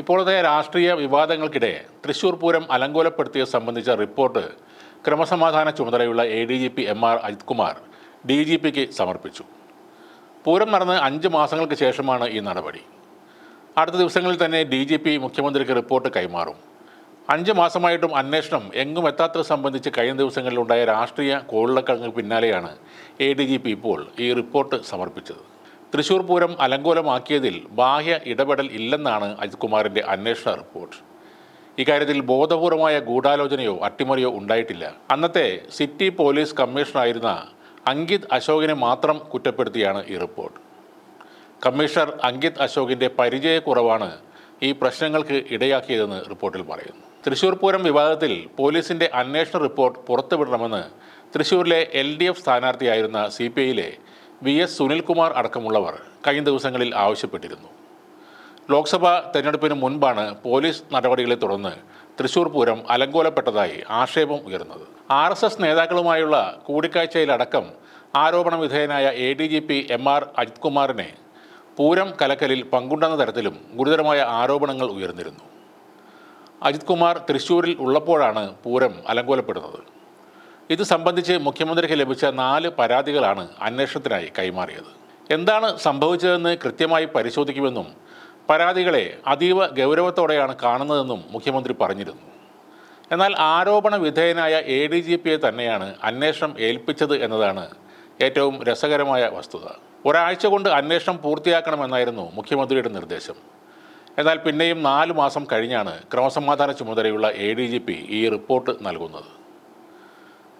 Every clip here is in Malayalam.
ഇപ്പോഴത്തെ രാഷ്ട്രീയ വിവാദങ്ങൾക്കിടെ തൃശൂർ പൂരം അലങ്കോലപ്പെടുത്തിയത് സംബന്ധിച്ച റിപ്പോർട്ട് ക്രമസമാധാന ചുമതലയുള്ള A D G P M R Ajith Kumar D G പിക്ക് സമർപ്പിച്ചു. പൂരം നടന്ന് അഞ്ച് മാസങ്ങൾക്ക് ശേഷമാണ് ഈ നടപടി. അടുത്ത ദിവസങ്ങളിൽ തന്നെ ഡി ജി പി മുഖ്യമന്ത്രിക്ക് റിപ്പോർട്ട് കൈമാറും. അഞ്ച് മാസമായിട്ടും അന്വേഷണം എങ്ങും എത്താത്തത് സംബന്ധിച്ച് കഴിഞ്ഞ ദിവസങ്ങളിലുണ്ടായ രാഷ്ട്രീയ കോളിളക്കങ്ങൾക്ക് പിന്നാലെയാണ് എ ഡി ജി പി ഇപ്പോൾ ഈ റിപ്പോർട്ട് സമർപ്പിച്ചത്. തൃശൂർ പൂരം അലങ്കോലമാക്കിയതിൽ ബാഹ്യ ഇടപെടൽ ഇല്ലെന്നാണ് അജിത് കുമാറിന്റെ അന്വേഷണ റിപ്പോർട്ട്. ഇക്കാര്യത്തിൽ ബോധപൂർവമായ ഗൂഢാലോചനയോ അട്ടിമറിയോ ഉണ്ടായിട്ടില്ല. അന്നത്തെ സിറ്റി പോലീസ് കമ്മീഷണറായിരുന്ന അങ്കിത് അശോകിനെ മാത്രം കുറ്റപ്പെടുത്തിയാണ് ഈ റിപ്പോർട്ട്. കമ്മീഷണർ അങ്കിത് അശോകിന്റെ പരിചയക്കുറവാണ് ഈ പ്രശ്നങ്ങൾക്ക് ഇടയാക്കിയതെന്ന് റിപ്പോർട്ടിൽ പറയുന്നു. തൃശൂർ പൂരം വിവാദത്തിൽ പോലീസിന്റെ അന്വേഷണ റിപ്പോർട്ട് പുറത്തുവിടണമെന്ന് തൃശൂരിലെ എൽ ഡി എഫ് സ്ഥാനാർത്ഥിയായിരുന്ന സി പി ഐയിലെ വി എസ് സുനിൽകുമാർ അടക്കമുള്ളവർ കഴിഞ്ഞ ദിവസങ്ങളിൽ ആവശ്യപ്പെട്ടിരുന്നു. ലോക്സഭാ തെരഞ്ഞെടുപ്പിന് മുൻപാണ് പോലീസ് നടപടികളെ തുടർന്ന് തൃശൂർ പൂരം അലങ്കോലപ്പെട്ടതായി ആക്ഷേപം ഉയർന്നത്. ആർ എസ് എസ് നേതാക്കളുമായുള്ള കൂടിക്കാഴ്ചയിലടക്കം ആരോപണ വിധേയനായ A D G P M R Ajith കുമാറിനെ പൂരം കലക്കലിൽ പങ്കുണ്ടെന്ന തരത്തിലും ഗുരുതരമായ ആരോപണങ്ങൾ ഉയർന്നിരുന്നു. അജിത് കുമാർ തൃശൂരിൽ ഉള്ളപ്പോഴാണ് പൂരം അലങ്കോലപ്പെടുന്നത്. ഇത് സംബന്ധിച്ച് മുഖ്യമന്ത്രിക്ക് ലഭിച്ച നാല് പരാതികളാണ് അന്വേഷണത്തിനായി കൈമാറിയത്. എന്താണ് സംഭവിച്ചതെന്ന് കൃത്യമായി പരിശോധിക്കുമെന്നും പരാതികളെ അതീവ ഗൗരവത്തോടെയാണ് കാണുന്നതെന്നും മുഖ്യമന്ത്രി പറഞ്ഞിരുന്നു. എന്നാൽ ആരോപണ വിധേയനായ എ ഡി ജി പിയെ തന്നെയാണ് അന്വേഷണം ഏൽപ്പിച്ചത് എന്നതാണ് ഏറ്റവും രസകരമായ വസ്തുത. ഒരാഴ്ച കൊണ്ട് അന്വേഷണം പൂർത്തിയാക്കണമെന്നായിരുന്നു മുഖ്യമന്ത്രിയുടെ നിർദ്ദേശം. എന്നാൽ പിന്നെയും നാല് മാസം കഴിഞ്ഞാണ് ക്രമസമാധാന ചുമതലയുള്ള എ ഡി ജി പി ഈ റിപ്പോർട്ട് നൽകുന്നത്.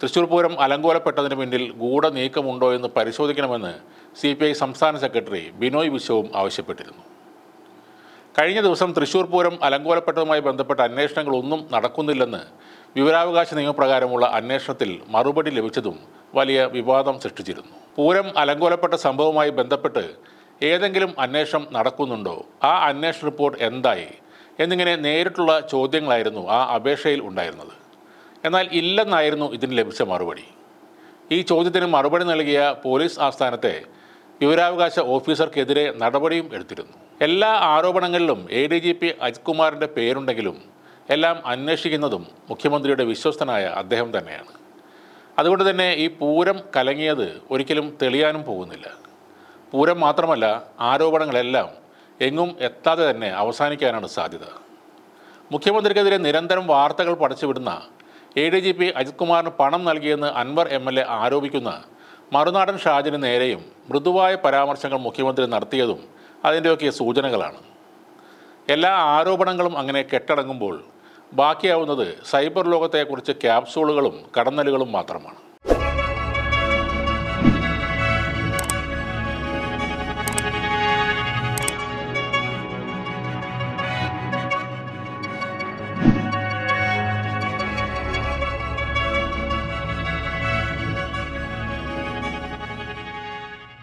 തൃശൂർ പൂരം അലങ്കോലപ്പെട്ടതിന് പിന്നിൽ ഗൂഢ നീക്കമുണ്ടോ എന്ന് പരിശോധിക്കണമെന്ന് സി പി ഐ സംസ്ഥാന സെക്രട്ടറി ബിനോയ് വിശ്വവും ആവശ്യപ്പെട്ടിരുന്നു. കഴിഞ്ഞ ദിവസം തൃശൂർ പൂരം അലങ്കോലപ്പെട്ടതുമായി ബന്ധപ്പെട്ട അന്വേഷണങ്ങളൊന്നും നടക്കുന്നില്ലെന്ന് വിവരാവകാശ നിയമപ്രകാരമുള്ള അന്വേഷണത്തിൽ മറുപടി ലഭിച്ചതും വലിയ വിവാദം സൃഷ്ടിച്ചിരുന്നു. പൂരം അലങ്കോലപ്പെട്ട സംഭവവുമായി ബന്ധപ്പെട്ട് ഏതെങ്കിലും അന്വേഷണം നടക്കുന്നുണ്ടോ? ആ അന്വേഷണ റിപ്പോർട്ട് എന്തായി? എന്നിങ്ങനെ നേരിട്ടുള്ള ചോദ്യങ്ങളായിരുന്നു ആ അപേക്ഷയിൽ ഉണ്ടായിരുന്നത്. എന്നാൽ ഇല്ലെന്നായിരുന്നു ഇതിന് ലഭിച്ച മറുപടി. ഈ ചോദ്യത്തിന് മറുപടി നൽകിയ പോലീസ് ആസ്ഥാനത്തെ വിവരാവകാശ ഓഫീസർക്കെതിരെ നടപടിയും എടുത്തിരുന്നു. എല്ലാ ആരോപണങ്ങളിലും A D G P Ajith കുമാറിന്റെ പേരുണ്ടെങ്കിലും എല്ലാം അന്വേഷിക്കുന്നതും മുഖ്യമന്ത്രിയുടെ വിശ്വസ്തനായ അദ്ദേഹം തന്നെയാണ്. അതുകൊണ്ട് തന്നെ ഈ പൂരം കലങ്ങിയത് ഒരിക്കലും തെളിയാനും പോകുന്നില്ല. പൂരം മാത്രമല്ല ആരോപണങ്ങളെല്ലാം എങ്ങും എത്താതെ തന്നെ അവസാനിക്കാനാണ് സാധ്യത. മുഖ്യമന്ത്രിക്കെതിരെ നിരന്തരം വാർത്തകൾ പടച്ചുവിടുന്ന A D G P Ajith കുമാറിന് പണം നൽകിയെന്ന് അൻവർ എം എൽ എ ആരോപിക്കുന്ന. മറുനാടൻ ഷാജിന് നേരെയും മൃദുവായ പരാമർശങ്ങൾ മുഖ്യമന്ത്രി നടത്തിയതും അതിന്റെയൊക്കെ സൂചനകളാണ്. എല്ലാ ആരോപണങ്ങളും അങ്ങനെ കെട്ടടങ്ങുമ്പോൾ ബാക്കിയാവുന്നത് സൈബർ ലോകത്തെക്കുറിച്ച് ക്യാപ്സൂളുകളും കടന്നലുകളും മാത്രമാണ്.